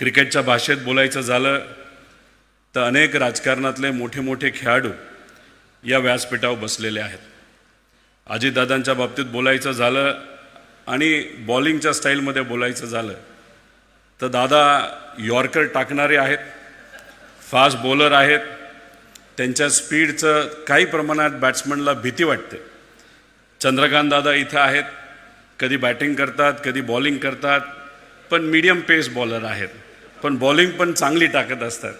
क्रिकेटच्या भाषेत बोलायचं झालं तर अनेक राजकारणातले मोठे मोठे खेळाडू या व्यासपीठावर बसलेले आहेत. अजितदादांच्या बाबतीत बोलायचं झालं आणि बॉलिंगच्या स्टाईलमध्ये बोलायचं झालं तर दादा यॉर्कर टाकणारे आहेत फास्ट बॉलर आहेत त्यांच्या स्पीडचं काही प्रमाणात बॅट्समनला भीती वाटते. चंद्रकांत दादा इथं आहेत कधी बॅटिंग करतात कधी बॉलिंग करतात पण मीडियम पेस बॉलर आहेत. पण बॉलिंग पण चांगली टाकत असतात.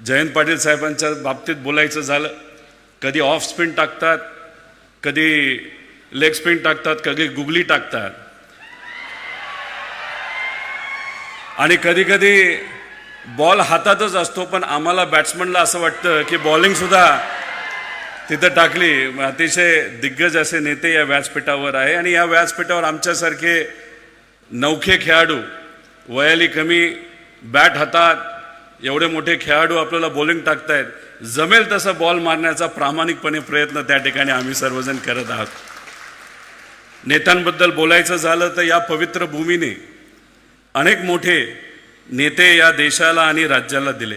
जयंत पाटील साहेबांच्या बाबतीत बोलायचं झालं कधी ऑफ स्पिन टाकतात कधी लेग स्पिन टाकतात कधी गुगली टाकतात. आणि कधी कधी बॉल हातातच असतो पण आम्हाला बॅट्समनला असं वाटतं की बॉलिंगसुद्धा तिथं टाकली. अतिशय दिग्गज असे नेते या व्यासपीठावर आहे. आणि या व्यासपीठावर आमच्यासारखे नौखे खेळाडू वयाली कमी बॅट हातात एवढे मोठे खेळाडू आपल्याला बॉलिंग टाकतायत. जमेल तसं बॉल मारण्याचा प्रामाणिकपणे प्रयत्न त्या ठिकाणी आम्ही सर्वजण करत आहोत. नेत्यांबद्दल बोलायचं झालं तर या पवित्र भूमीने अनेक मोठे नेते या देशाला आणि राज्याला दिले.